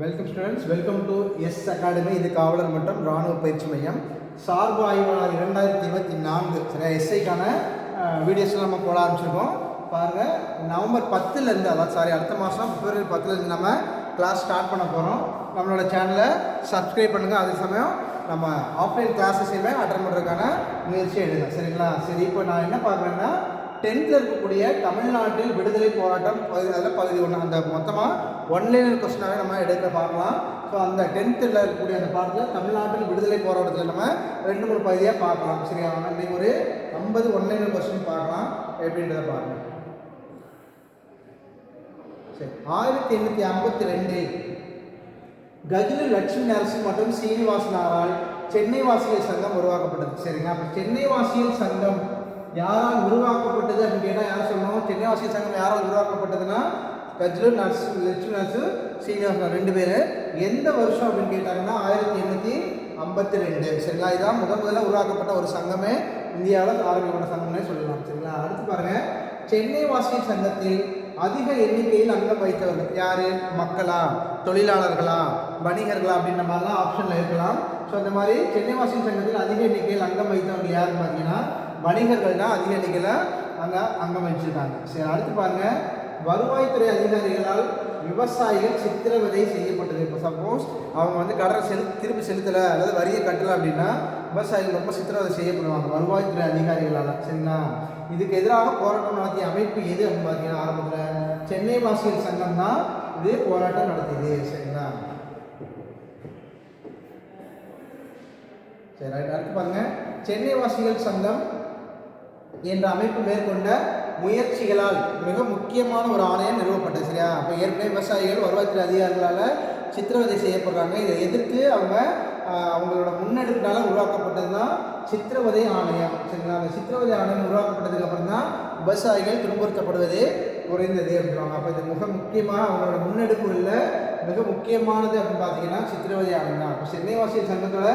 Welcome students welcome to S academy இது காவலர் மற்றும் இராணுவ பயிற்சி மையம். சார்பு ஆய்வாளர் இரண்டாயிரத்தி இருபத்தி நான்கு. சரியா எஸ்ஐக்கான வீடியோஸ்லாம் நம்ம போட ஆரம்பிச்சிருக்கோம். பாருங்கள் நவம்பர் பத்துலேருந்து அதாவது சாரி அடுத்த மாதம் பிப்ரவரி பத்துலேருந்து நம்ம கிளாஸ் ஸ்டார்ட் பண்ண போகிறோம் நம்மளோட சேனலை சப்ஸ்கிரைப் பண்ணுங்கள் அதே சமயம் நம்ம ஆஃப்லைன் கிளாஸஸையுமே அட்டன் பண்ணுறதுக்கான முயற்சி எடுங்க. சரிங்களா? சரி இப்போ நான் என்ன பார்க்குறேன்னா டென்த்தில் இருக்கக்கூடிய தமிழ்நாட்டில் விடுதலை போராட்டம் பகுதி அதில் பகுதி ஒன்று அந்த மொத்தமாக ஒன்லைனர் கொஸ்டினாகவே நம்ம எடுக்க பார்க்கலாம். ஸோ அந்த டென்த்தில் இருக்கக்கூடிய அந்த பாடத்தில் தமிழ்நாட்டில் விடுதலை போராட்டத்தில் நம்ம ரெண்டு மூணு பகுதியாக பார்க்கலாம். சரியா? இன்றைக்கி ஒரு ஐம்பது ஒன்லைனர் கொஸ்டின் பார்க்கலாம். எப்படின்றத பாருங்கள் சரி ஆயிரத்தி எண்ணூற்றி ஐம்பத்தி ரெண்டு ககிலு லட்சுமி நரசு மற்றும் சீனிவாசனாரால் சென்னை வாசியல் சங்கம் உருவாக்கப்பட்டது. சரிங்க? அப்போ சென்னை வாசியல் சங்கம் யாரால் உருவாக்கப்பட்டது அப்படின்னு கேட்டால் யார் சொல்லணும்? சென்னை வாசியல் சங்கம் யாரால் உருவாக்கப்பட்டதுன்னா கஜ்லு நர்ஸ் லட்சுமி நர்ஸு சீனிவாசன் ரெண்டு பேர். எந்த வருஷம் அப்படின்னு கேட்டாங்கன்னா ஆயிரத்தி எண்ணூற்றி ஐம்பத்தி ரெண்டு சரிங்களா? இதான் முதன் முதல்ல உருவாக்கப்பட்ட ஒரு சங்கமே. இந்தியாவில் ஆரம்பிக்கப்பட்ட சங்கம்னே சொல்லலாம். சரிங்களா? அடுத்து பாருங்கள் சென்னை வாசியல் சங்கத்தில் அதிக எண்ணிக்கையில் அங்கம் வைத்தவர்கள் யார்? மக்களா? தொழிலாளர்களா? வணிகர்களா? அப்படின்ற மாதிரிலாம் ஆப்ஷனில் இருக்கலாம். ஸோ அந்த மாதிரி சென்னை வாசியல் சங்கத்தில் அதிக எண்ணிக்கையில் அங்கம் வைத்தவர்கள் யாருன்னு பார்த்தீங்கன்னா வணிகர்கள் தான் அதிக எண்ணிக்கையில் அங்கே அங்கம் வச்சுருக்காங்க. சரி அடுத்து பாருங்கள் வருவாய்த்துறை அதிகாரிகளால் விவசாயிகள் சித்திரவதை செய்யப்பட்டது. இப்போ சப்போஸ் அவங்க வந்து கடனை செலு திருப்பி செலுத்தலை அல்லது வரியை கட்டலை அப்படின்னா விவசாயிகள் ரொம்ப சித்திரவதை செய்யப்படுவாங்க வருவாய்த்துறை அதிகாரிகளால். சரிங்களா? இதுக்கு எதிராக போராட்டம் நடத்திய அமைப்பு எது அப்படின்னு பார்த்தீங்கன்னா ஆரம்பத்தில் சென்னை வாசிகள் சங்கம் தான் இது போராட்டம் நடத்தியது. சரிங்களா? சரி அடுத்து பாருங்க. சென்னை வாசிகள் சங்கம் என்ற அமைப்பு மேற்கொண்ட முயற்சிகளால் மிக முக்கியமான ஒரு ஆணையம் நிறுவப்பட்டது சரியா? அப்போ ஏற்கனவே விவசாயிகள் வருவாய்த்துறை அதிகாரிகளால் சித்திரவதை செய்யப்படுறாங்க. இதை எதிர்த்து அவங்க அவங்களோட முன்னெடுப்பினால உருவாக்கப்பட்டது தான் சித்திரவதை ஆணையம் சரிங்களா? அந்த சித்திரவதை ஆணையம் உருவாக்கப்பட்டதுக்கு அப்புறம் தான் விவசாயிகள் துன்புறுத்தப்படுவது குறைந்தது அப்படின்றாங்க அப்போ இது மிக முக்கியமாக அவங்களோட முன்னெடுப்புகளில் மிக முக்கியமானது அப்படின்னு பார்த்தீங்கன்னா சித்திரவதை ஆணையம் தான். அப்போ சென்னைவாசியல் சங்கத்தோட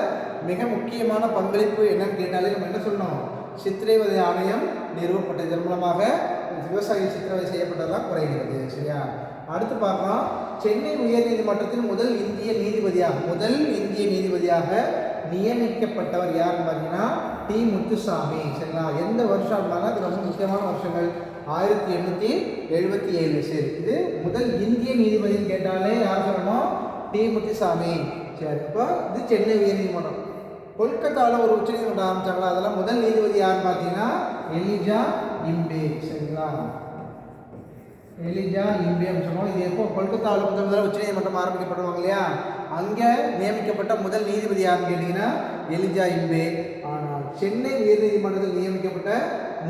மிக முக்கியமான பங்களிப்பு என்னன்னு கேட்டாலே நம்ம என்ன சொல்லணும்? சித்திரவதை ஆணையம் நிறுவப்பட்ட இதன் மூலமாக விவசாயி சித்திரவதை செய்யப்பட்டதெல்லாம் குறைகிறது சரியா? அடுத்து பார்க்கலாம். சென்னை உயர்நீதிமன்றத்தின் முதல் இந்திய நீதிபதியாக முதல் இந்திய நீதிபதியாக நியமிக்கப்பட்டவர் யாருன்னு பார்த்தீங்கன்னா டி. முத்துசாமி சரிங்களா? எந்த வருஷம் அப்படின்னா அது ரொம்ப முக்கியமான வருஷங்கள். ஆயிரத்தி எண்ணூற்றி எழுபத்தி ஏழு சரி. இது முதல் இந்திய நீதிபதின்னு கேட்டாலே யார் சொல்லணும் டி. முத்துசாமி. சரி இப்போ இது சென்னை உயர்நீதிமன்றம். கொல்கத்தாவில் ஒரு உச்சநீதிமன்றம் ஆரம்பிச்சாங்களா? அதெல்லாம் முதல் நீதிபதி யாருன்னு பார்த்தீங்கன்னா எலிஜா இம்பே சரிங்களா? எலிஜா இம்பே அப்படின்னு சொன்னோம். இது எப்போ? கொல்கத்தாவில் முதல் முதல்ல உச்சநீதிமன்றம் ஆரம்பிக்கப்படுவாங்க இல்லையா அங்கே நியமிக்கப்பட்ட முதல் நீதிபதி யாருன்னு கேட்டிங்கன்னா எலிஜா இம்பே. ஆனால் சென்னை உயர்நீதிமன்றத்தில் நியமிக்கப்பட்ட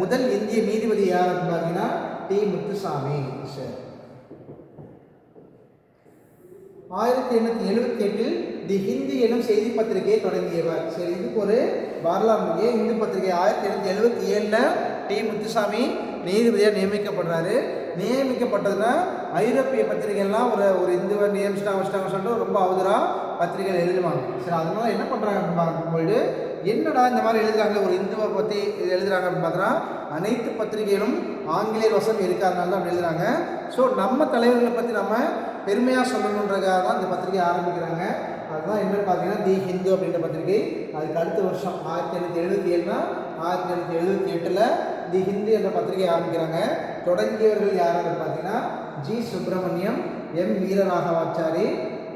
முதல் இந்திய நீதிபதி யார் அப்படின்னு பார்த்தீங்கன்னா டி. முத்துசாமி. சார். ஆயிரத்தி எண்ணூற்றி எழுபத்தி எட்டில் தி ஹிந்தி எனும் செய்தி பத்திரிகையை தொடங்கியவர். சரி இதுக்கு ஒரு வரலாறு. இந்து பத்திரிகை ஆயிரத்தி எண்ணூற்றி எழுபத்தி ஏழில் டி. முத்துசாமி நீதிபதியாக நியமிக்கப்படுறாரு. நியமிக்கப்பட்டதுன்னா ஐரோப்பிய பத்திரிகைலாம் ஒரு ஒரு இந்துவை நியமிச்சிட்டாங்க வச்சிட்டாங்க சொல்லிட்டு ரொம்ப அவதராக பத்திரிகைகள் எழுதுவாங்க. சரி அதனால என்ன பண்ணுறாங்க அப்படின்னு என்னடா இந்த மாதிரி எழுதுறாங்க ஒரு இந்துவை பற்றி எழுதுறாங்க அப்படின்னு பார்த்தோன்னா அனைத்து பத்திரிகைகளும் ஆங்கிலேயர் வசம் இருக்காதனால தான் அப்படி எழுதுறாங்க. ஸோ நம்ம தலைவர்களை பற்றி நம்ம பெருமையாக சொல்லணுன்றதுக்காக தான் இந்த பத்திரிகை ஆரம்பிக்கிறாங்க. அதுதான் என்னென்னு பார்த்தீங்கன்னா தி ஹிந்து அப்படின்ற பத்திரிகை. அதுக்கு அடுத்த வருஷம் ஆயிரத்தி எண்ணூற்றி எழுபத்தி ஏழுனா ஆயிரத்தி எண்ணூற்றி எழுபத்தி எட்டில் தி ஹிந்து என்ற பத்திரிகை ஆரம்பிக்கிறாங்க. தொடங்கியவர்கள் யாருன்னு பார்த்தீங்கன்னா ஜி. சுப்பிரமணியம் எம். வீரராகவாச்சாரி.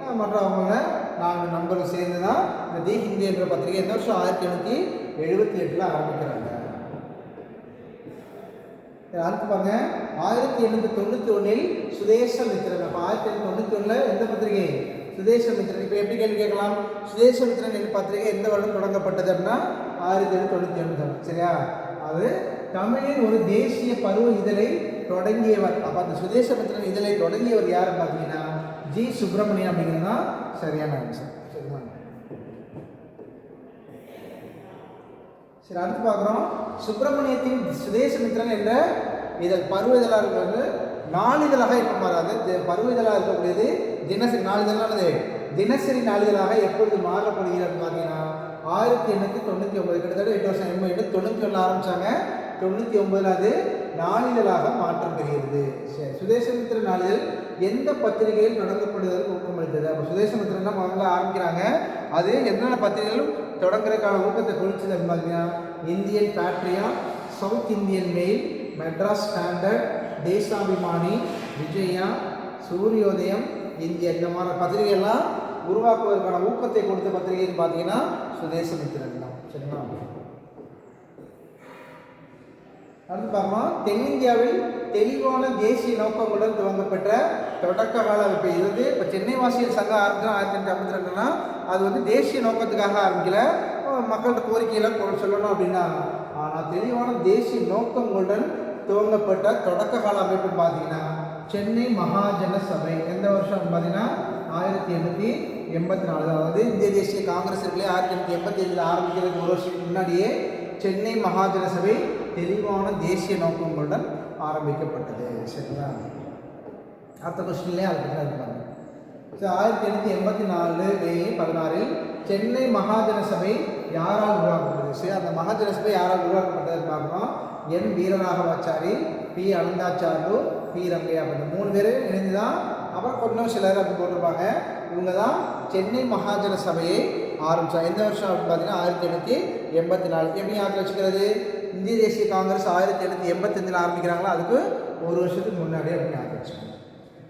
அஹ் மற்றவங்க நான்கு நண்பர்கள் சேர்ந்து தான் இந்த தி ஹிந்து என்ற பத்திரிகை இந்த வருஷம் ஆயிரத்தி எண்ணூற்றி எழுபத்தி எட்டில் ஆரம்பிக்கிறாங்க. சரி, அடுத்து பாருங்க. ஆயிரத்தி எண்ணூற்றி தொண்ணூற்றி ஒன்றில் சுதேசமித்திரன் அப்போ ஆயிரத்தி எண்ணூற்றி தொண்ணூற்றி ஒன்றில் எந்த பத்திரிகை? சுதேசமித்திரன் இப்போ எப்படி கேள்வி கேட்கலாம்? சுதேசமித்திரன் என்ற பத்திரிகை எந்த வருடம் தொடங்கப்பட்டது அப்படின்னா ஆயிரத்தி தொள்ளாயிரத்தி தொண்ணூற்றி ஒன்று சரியா? அது தமிழின் ஒரு தேசிய பருவ இதழை தொடங்கியவர். அப்போ அந்த சுதேசமித்திரன் இதழை தொடங்கியவர் யார் பார்த்தீங்கன்னா ஜி. சுப்பிரமணியம் அப்படிங்கிறது தான் சரியான ஆன்சர் சரிங்களா சரி அடுத்து பார்க்குறோம். சுப்பிரமணியத்தின் சுதேசமித்திரன் என்ற இதழ் பருவ இதழாக இருக்கிறது. நாளிதழாக எப்போ மாறாது பருவ இதழாக இருக்கக்கூடியது தினசரி நாளிதழானது தினசரி நாளிதழாக எப்பொழுது மாறப்படுகிறது பார்த்தீங்கன்னா ஆயிரத்தி எண்ணூற்றி தொண்ணூற்றி ஒன்பது. கிட்டத்தட்ட எட்டு வருஷம் எண்பது எட்டு தொண்ணூற்றி ஒன்று ஆரம்பித்தாங்க தொண்ணூற்றி ஒன்பதில் அது நாளிதழாக மாற்றம் பெறுகிறது. சரி சுதேசமித்திர நாளிதழ் எந்த பத்திரிகையில் தொடங்கப்படுவதற்கு ஊக்கமளித்தது? அப்போ சுதேசமித்திரன் தான் முதல்ல ஆரம்பிக்கிறாங்க. அது என்னென்ன பத்திரிகைகளும் தொடங்குறதுக்கான ஊக்கத்தை குறிச்சது அப்படின்னு பார்த்தீங்கன்னா Indian Patriot South Indian Mail Madras Standard Desabhimani Vijaya Suryodayam India இந்த மாதிரி பத்திரிகைகள்லாம் உருவாக்குவதற்கான ஊக்கத்தை கொடுத்த பத்திரிகைன்னு பார்த்தீங்கன்னா சுதேசமித்திரன் தான். சரிங்களா? அடுத்து பார்க்கலாம் தென்னிந்தியாவில் தெளிவான தேசிய நோக்கங்களுடன் துவங்கப்பட்ட தொடக்க கால இப்போ இது வந்து இப்போ சென்னை வாசியல் சங்கம் ஆரம்பிச்சு ஆயிரத்தி எண்ணூற்றி ஐம்பத்தி ரெண்டுனா அது வந்து தேசிய நோக்கத்துக்காக ஆரம்பிக்கல. மக்கள்கிட்ட கோரிக்கையெல்லாம் கொண்டு சொல்லணும் அப்படின்னா ஆனால் தெளிவான தேசிய நோக்கங்களுடன் துவங்கப்பட்ட தொடக்க கால அமைப்புன்னு பார்த்தீங்கன்னா சென்னை மகாஜன சபை. எந்த வருஷம்? பார்த்தீங்கன்னா ஆயிரத்தி எண்ணூற்றி எண்பத்தி நாலு அதாவது இந்திய தேசிய காங்கிரஸ் இருக்குல்லையே ஆயிரத்தி எண்ணூற்றி எண்பத்தி ஏழில் ஆரம்பிக்கிறதுக்கு ஒரு வருஷத்துக்கு முன்னாடியே சென்னை மகாஜன சபை தெளிவான தேசிய நோக்கங்களுடன் ஆரம்பிக்கப்பட்டது. சரிங்களா? அடுத்த கொஸ்டின்லேயே அதை பற்றி இருப்பாங்க ஸோ ஆயிரத்தி எண்ணூற்றி எண்பத்தி நாலு மே பதினாறில் சென்னை மகாஜன சபை யாரால் உருவாக்கப்பட்டது? சரி அந்த மகாஜன சபை யாரால் உருவாக்கப்பட்டது பார்க்கணும் N Veeraraghavachari P Ananthacharlu P Rangaiah அப்படின்னு. மூணு பேர் இணைந்து தான் அப்புறம் கொஞ்சம் சிலர் அப்படி போட்டிருப்பாங்க. இவங்க தான் சென்னை மகாஜன சபையை ஆரம்பித்தாங்க எந்த வருஷம் அப்படின்னு பார்த்தீங்கன்னா ஆயிரத்தி எண்ணூற்றி எண்பத்தி நாலு. எப்படி ஞாபகம் வச்சுக்கிறது? இந்திய தேசிய காங்கிரஸ் ஆயிரத்தி எண்ணூற்றி எண்பத்தஞ்சில் ஆரம்பிக்கிறாங்களோ? அதுக்கு ஒரு வருஷத்துக்கு முன்னாடியே அப்படின்னு ஆரம்பிச்சாங்க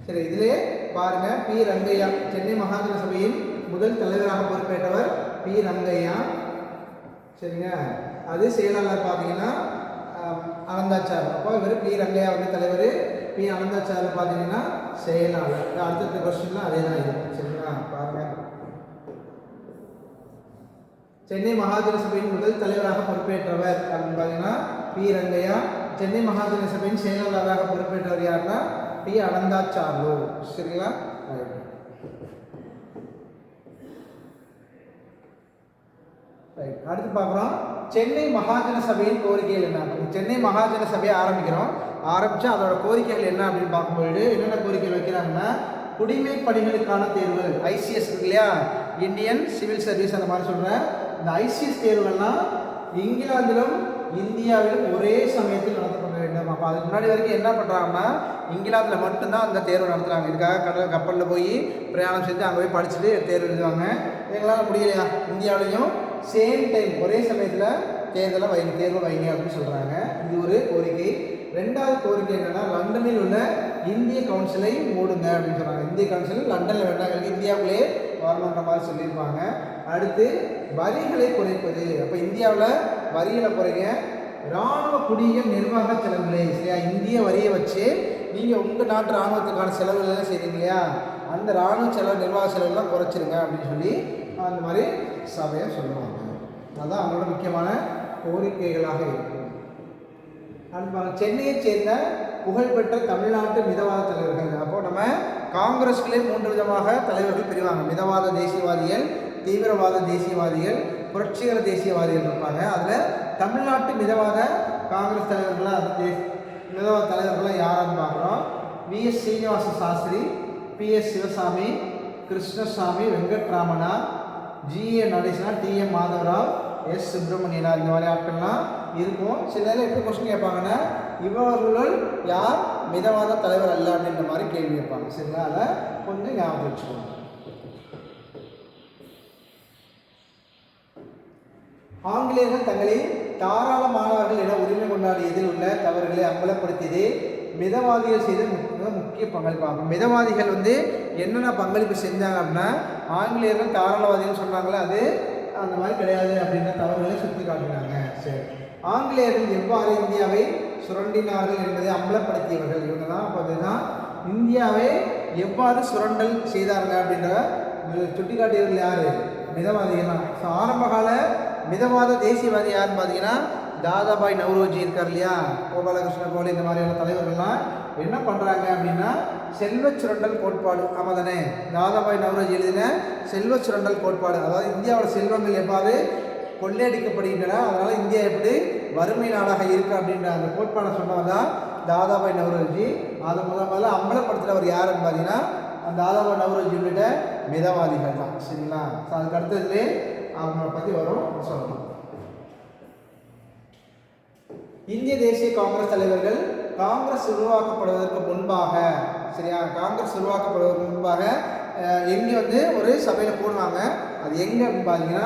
சரி இதிலே பாருங்கள் பி. ரங்கையா சென்னை மகாஜன சபையின் முதல் தலைவராக பொறுப்பேற்றவர் பி. ரங்கையா. சரிங்க. அது செயலாளர் பார்த்தீங்கன்னா அனந்தாச்சார். அப்போ இவர் பி. ரங்கையா வந்து தலைவர். பி அனந்தாச்சார் பார்த்தீங்கன்னா செயலாளர். இது அடுத்தடுத்த கொஸ்டின்லாம் அதே தான் இருக்கும் சரிங்களா? பாருங்க. சென்னை மகாஜன சபையின் முதல் தலைவராக பொறுப்பேற்றவர் அப்படின்னு பார்த்தீங்கன்னா பி. ரங்கையா. சென்னை மகாஜன சபையின் செயலாளராக பொறுப்பேற்றவர் யாருன்னா பி. அனந்தாச்சார்லு. சரிங்களா? ரைட் அடுத்து பார்க்குறோம். சென்னை மகாஜன சபையின் கோரிக்கைகள் என்ன? சென்னை மகாஜன சபையை ஆரம்பிக்கிறோம். ஆரம்பித்து அதோட கோரிக்கைகள் என்ன அப்படின்னு பார்க்கும்பொழுது என்னென்ன கோரிக்கைகள் வைக்கிறாங்கன்னா குடிமை பணிகளுக்கான தேர்வு ஐசிஎஸ் இருக்கு இல்லையா? இந்தியன் சிவில் சர்வீஸ் அந்த மாதிரி சொல்கிறேன் இந்த ஐசிஎஸ் தேர்வுகள்லாம் இங்கிலாந்திலும் இந்தியாவிலும் ஒரே சமயத்தில் நடத்தப்பட வேண்டும். அப்போ அதுக்கு முன்னாடி வரைக்கும் என்ன பண்ணுறாங்கன்னா இங்கிலாந்தில் மட்டும்தான் அந்த தேர்வு நடத்துகிறாங்க இதுக்காக கடல் கப்பலில் போய் பிரயாணம் செஞ்சு அங்கே போய் படிச்சுட்டு தேர்வு எழுதுவாங்க. எங்களால் முடியலையா? இந்தியாவிலையும் சேம் டைம் ஒரே சமயத்தில் தேர்தலை வைங்க தேர்வு வைங்க அப்படின்னு சொல்கிறாங்க இது ஒரு கோரிக்கை. ரெண்டாவது கோரிக்கை என்னென்னா லண்டனில் உள்ள இந்திய கவுன்சிலை மூடுங்க அப்படின்னு சொல்கிறாங்க இந்திய கவுன்சில் லண்டனில் வேண்டாம் எங்களுக்கு இந்தியாவுக்குள்ளே வரணுன்ற மாதிரி சொல்லியிருப்பாங்க. அடுத்து வரிகளை குறைப்பது. அப்போ இந்தியாவில் வரிகளை குறைங்க. இராணுவ குடியம் நிர்வாக செலவுகளை. சரியா? இந்திய வரியை வச்சு நீங்கள் உங்கள் நாட்டு இராணுவத்துக்கான செலவுகள் செய்கிறீங்க இல்லையா? அந்த இராணுவ செலவு நிர்வாக செலவுலாம் குறைச்சிருங்க அப்படின்னு சொல்லி அந்த மாதிரி சபையை சொல்லுவாங்க. அதுதான் அவங்களோட முக்கியமான கோரிக்கைகளாக இருக்கும். அன்பாங்க சென்னையை சேர்ந்த புகழ்பெற்ற தமிழ்நாட்டு மிதவாத தலைவர்கள். அப்போ நம்ம காங்கிரஸ்களே மூன்று விதமாக தலைவர்கள் பிரிவாங்க. மிதவாத தேசியவாதிகள் தீவிரவாத தேசியவாதிகள் புரட்சிகர தேசியவாதிகள் இருப்பாங்க. அதில் தமிழ்நாட்டு மிதவாத காங்கிரஸ் தலைவர்களாக தே- மிதவாத தலைவர்களாக யாரான்னு பார்க்குறோம். V. S. Srinivasa Sastri P. S. Sivaswami Krishnaswami வெங்கட்ராமனா ஜிஏ நடேசனா டிஎம் மாதவராவ் எஸ் சுப்பிரமணியனா இந்த மாதிரி ஆட்கள்லாம் இருக்கும். சில நேரம் எப்படி கொஸ்டின் கேட்பாங்கன்னா இவர்களுள் யார் மிதவாத தலைவர் அல்ல அப்படின்ற மாதிரி கேள்வி கேட்பாங்க. சரிங்களா? அதை கொஞ்சம் ஞாபகம் வச்சுக்கோங்க. ஆங்கிலேயர்கள் தங்களை தாராளமானவர்கள் என உரிமை கொண்டாடியதில் உள்ள தவறுகளை அம்பலப்படுத்தியது மிதவாதிகள் செய்த முக்கிய பங்களிப்பாகும். மிதவாதிகள் வந்து என்னென்ன பங்களிப்பு செஞ்சாங்க அப்படின்னா ஆங்கிலேயர்கள் தாராளவாதிகள் சொன்னாங்களே அது அந்த மாதிரி கிடையாது அப்படின்ற தவறுகளை சுற்றி காட்டினாங்க சரி. ஆங்கிலேயர்கள் எவ்வாறு இந்தியாவை சுரண்டினார்கள் என்பதை அம்பலப்படுத்தியவர்கள் இவங்க தான் பார்த்தீங்கன்னா இந்தியாவை எவ்வாறு சுரண்டல் செய்தார்கள் அப்படின்ற சுட்டிக்காட்டியவர்கள் யார்? மிதவாதிகள் தான் ஸோ ஆரம்பகால மிதவாத தேசியவாதி யாருன்னு பார்த்தீங்கன்னா தாதாபாய் நவ்ரோஜி இருக்கார் இல்லையா? கோபாலகிருஷ்ண கோலி இந்த மாதிரியான தலைவர்கள்லாம் என்ன பண்ணுறாங்க அப்படின்னா செல்வ சுரண்டல் கோட்பாடு ஆமாம் தானே தாதாபாய் நவ்ரோஜி எழுதின செல்வ சுரண்டல் கோட்பாடு. அதாவது இந்தியாவோட செல்வங்கள் எவ்வாறு கொள்ளையடிக்கப்படுகின்றன அதனால் இந்தியா எப்படி வறுமை நாடாக இருக்கு அப்படின்ற அந்த கோட்பாடை சொன்னவர் தான் தாதாபாய் நவ்ரோஜி. அதை முதல் முதல்ல அம்பலப்படுத்துகிறவர் யாருன்னு பார்த்தீங்கன்னா அந்த தாதாபாய் நவ்ரோஜி உள்ளிட்ட மிதவாதிகள் தான். சரிங்களா? ஸோ அதுக்கு அடுத்ததுலேயே அவங்கள பற்றி வரும் சொல்லணும் இந்திய தேசிய காங்கிரஸ் தலைவர்கள் காங்கிரஸ் உருவாக்கப்படுவதற்கு முன்பாக சரியா? காங்கிரஸ் உருவாக்கப்படுவதற்கு முன்பாக எங்கே வந்து ஒரு சபையில் போடுவாங்க. அது எங்கே அப்படின்னு பார்த்தீங்கன்னா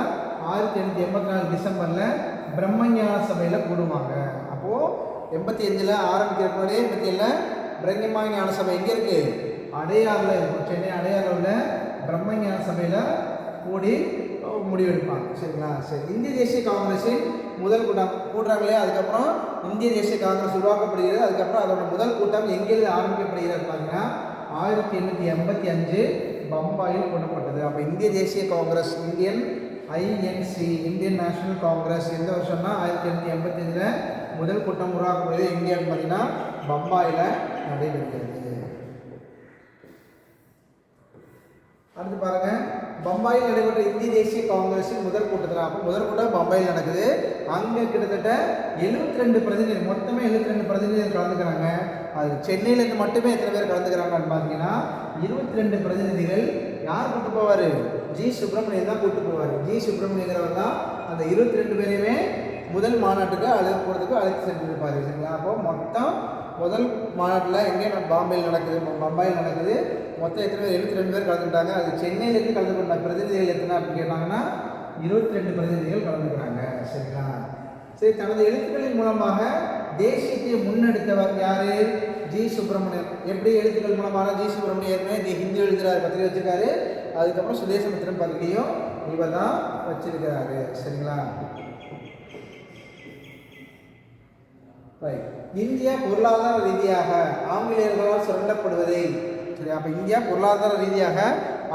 ஆயிரத்தி எண்ணூற்றி எண்பத்தி நாலு டிசம்பரில் பிரம்மஞான சபையில் போடுவாங்க. அப்போது எண்பத்தி அஞ்சில் ஆரம்பிக்கிற முன்னாடியே எண்பத்தி ஏழில் பிரம்மஞான சபை எங்கே இருக்குது அடையாறில் இருக்கும் சென்னை அடையாறில் உள்ள பிரம்மஞான சபையில் கூடி முடிவெடுப்பாங்க. சரிங்களா? சரி இந்திய தேசிய காங்கிரஸின் முதல் கூட்டம் கூடுறாங்களே அதுக்கப்புறம் இந்திய தேசிய காங்கிரஸ் உருவாக்கப்படுகிறது அதுக்கப்புறம் அதோட முதல் கூட்டம் எங்கிருந்து ஆரம்பிக்கப்படுகிறது பார்த்தீங்கன்னா ஆயிரத்தி எண்ணூற்றி எண்பத்தி அஞ்சு பம்பாயில் கூட்டப்பட்டது அப்போ இந்திய தேசிய Congress Indian INC Indian National Congress எந்த வருஷம்னா ஆயிரத்தி எண்ணூற்றி எண்பத்தி அஞ்சில் முதல் கூட்டம் உருவாக்கப்படுகிறது எங்கேன்னு பார்த்தீங்கன்னா பம்பாயில் நடைபெறுகிறது. அடுத்து பாருங்கள் பம்பாயில் நடைபெற்ற இந்திய தேசிய காங்கிரஸின் முதல் கூட்டத்தில் அப்போ முதல் கூட்டம் பம்பாயில் நடக்குது. அங்கே கிட்டத்தட்ட 72 ரெண்டு பிரதிநிதி மொத்தமே 72 ரெண்டு பிரதிநிதிகள் கலந்துக்கிறாங்க. அது சென்னையிலேருந்து மட்டுமே எத்தனை பேர் கலந்துக்கிறாங்கன்னு பார்த்தீங்கன்னா இருபத்தி ரெண்டு பிரதிநிதிகள் யார் கூட்டு போவார்? ஜி. சுப்பிரமணியன் தான் கூட்டு போவார். ஜி. சுப்பிரமணியங்கிறவர் தான் அந்த இருபத்தி ரெண்டு பேரையுமே முதல் மாநாட்டுக்கு அழகு போகிறதுக்கு அழைத்து சென்றிருப்பார் சரிங்களா? அப்போ மொத்தம் முதல் மாநாட்டில் எங்கே நம்ம பாம்பேயில் நடக்குது பம்பாயில் நடக்குது மொத்தம் எத்தனை பேர் எழுபத்தி ரெண்டு பேர் கலந்துக்கிட்டாங்க. அது சென்னையிலேருந்து கலந்து கொண்ட பிரதிநிதிகள் எத்தனை அப்படின்னு கேட்டாங்கன்னா இருபத்தி ரெண்டு பிரதிநிதிகள் கலந்துக்கிறாங்க. சரிங்களா? சரி தனது எழுத்துக்களின் மூலமாக தேசியத்தை முன்னெடுத்தவர் யார்? ஜி. சுப்பிரமணியன் எப்படி எழுத்துக்கள் மூலமாக ஜி. சுப்பிரமணியன் ஏற்கனவே தி ஹிந்தி எழுதுகிறார் பத்திரிகை வச்சிருக்காரு. அதுக்கப்புறம் சுதேசமித்திரன் பத்திரிகையும் இவர் தான் வச்சிருக்கிறாரு. சரிங்களா ரைட் இந்தியா பொருளாதார ரீதியாக ஆங்கிலேயர்களால் சுரண்டப்படுவதை. சரி அப்போ இந்தியா பொருளாதார ரீதியாக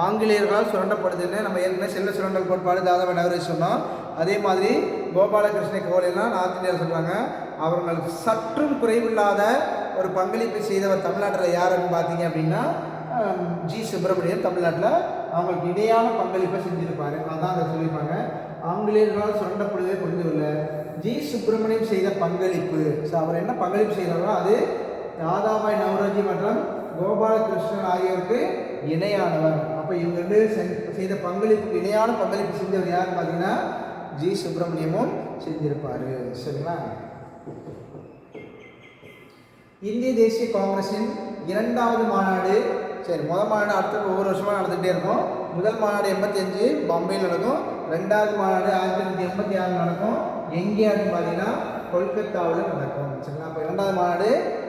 ஆங்கிலேயர்களால் சுரண்டப்படுதுன்னு நம்ம ஏற்கனவே செல்ல சுரண்டல் கோட்பாடு தாதாபாய் நகரை சொன்னோம். அதே மாதிரி கோபாலகிருஷ்ண கோலையெல்லாம் நார்த் இந்தியாவில் சொல்கிறாங்க அவர்கள் சற்றும் குறைவில்லாத ஒரு பங்களிப்பு செய்தவர் தமிழ்நாட்டில் யாருன்னு பார்த்தீங்க அப்படின்னா ஜி சுப்பிரமணியன் தமிழ்நாட்டில் அவங்களுக்கு இணையான பங்களிப்பை செஞ்சுருப்பாரு. அதான் அதை சொல்லியிருப்பாங்க. ஆங்கிலேயர்களால் சுரண்டப்படுவதே புரிஞ்சவில்லை ஜி சுப்பிரமணியம் செய்த பங்களிப்பு. ஸோ அவர் என்ன பங்களிப்பு செய்கிறாரோ அது தாதாபாய் நவரோஜி மற்றும் கோபாலகிருஷ்ணன் ஆகியோருக்கு இணையானவர். அப்போ இவங்க ரெண்டு செய்த பங்களிப்புக்கு இணையான பங்களிப்பு செஞ்சவர் யாருன்னு பார்த்தீங்கன்னா ஜி சுப்பிரமணியமும் செஞ்சிருப்பார். சரிங்களா? இந்திய தேசிய காங்கிரஸின் இரண்டாவது மாநாடு சரி முதல் மாநாடு அடுத்த ஒவ்வொரு வருஷமாக நடந்துகிட்டே இருக்கும். முதல் மாநாடு எண்பத்தி அஞ்சு நடக்கும். ரெண்டாவது மாநாடு ஆயிரத்தி தொள்ளாயிரத்தி எண்பத்தி ஆறு நடக்கும். எங்கே அப்படின்னு பார்த்தீங்கன்னா கொல்கத்தாவில் நடக்கும். சரிங்களா? அப்போ இரண்டாவது மாநாடு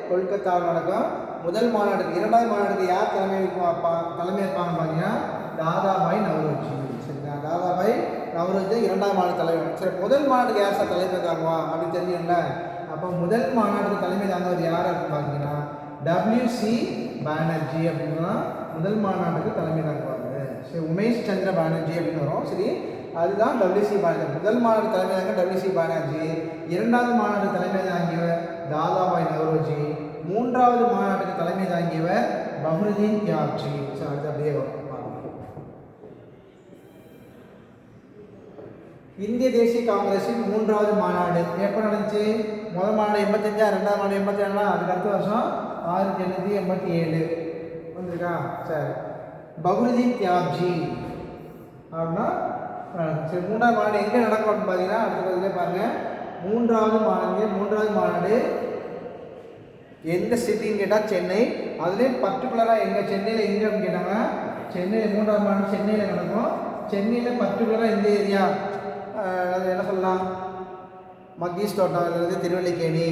கொல்கத்தாவில் நடக்கும். முதல் மாநாடுக்கு இரண்டாவது மாநாடுக்கு யார் தலைமை தலைமையேற்பாங்கன்னு பா- தலைமை பார்த்தீங்கன்னா தாதாபாய் நவரோஜி. சரிங்களா? தாதாபாய் நவரோஜி இரண்டாவது மாநாடு தலைவர். சரி முதல் மாநாடுக்கு யார் சார் தலைமை தாங்குவா? அப்படின்னு தெரியும்ல அப்போ முதல் மாநாட்டுக்கு தலைமை தாங்குவது யார் அப்படின்னு பார்த்தீங்கன்னா டபிள்யூசி பானர்ஜி அப்படின்னா முதல் மாநாட்டுக்கு தலைமை தாங்குவாங்க. சரி உமேஷ் சந்திர பானர்ஜி அப்படின்னு வரும். சரி அதுதான் டபிள்யூசி பானர்ஜி. முதல் மாநாடு தலைமை தாங்க டபிள்யூசி பானர்ஜி. இரண்டாவது மாநாடு தலைமை தாங்கியவர் தாதாபாய் நவரோஜி. மூன்றாவது மாநாட்டுக்கு தலைமை தாங்கியவர் பஹ்ருதீன் யாப்ஜி. ஸோ அடுத்து அப்படியே வரும் இந்திய தேசிய காங்கிரஸின் மூன்றாவது மாநாடு எப்போ நடந்துச்சு? முதல் மாநாடு எண்பத்தஞ்சா ரெண்டாவது மாநாடு எண்பத்தி ஏழா அதுக்கு அடுத்த வருஷம் ஆயிரத்தி எழுநூற்றி எண்பத்தி ஏழு. வந்திருக்கா? சரி. பகுருதீன் தியாப்ஜி அப்படின்னா சரி மூன்றாவது மாநாடு எங்கே நடக்கும் அப்படின்னு பார்த்தீங்கன்னா அடுத்த பதிலே பாருங்கள் மூன்றாவது மாநாடு மூன்றாவது மாநாடு எந்த சிட்டின்னு கேட்டால் சென்னை. அதுலேயும் பர்டிகுலராக எங்கள் சென்னையில் எங்கே அப்படின்னு கேட்டாங்கன்னா சென்னையில் மூன்றாவது மாநாடு சென்னையில் நடக்கும். சென்னையில் பர்டிகுலராக எந்த ஏரியா? அது என்ன சொல்லலாம்? மக்கீஸ் தோட்டம் அல்லது திருவல்லிக்கேணி.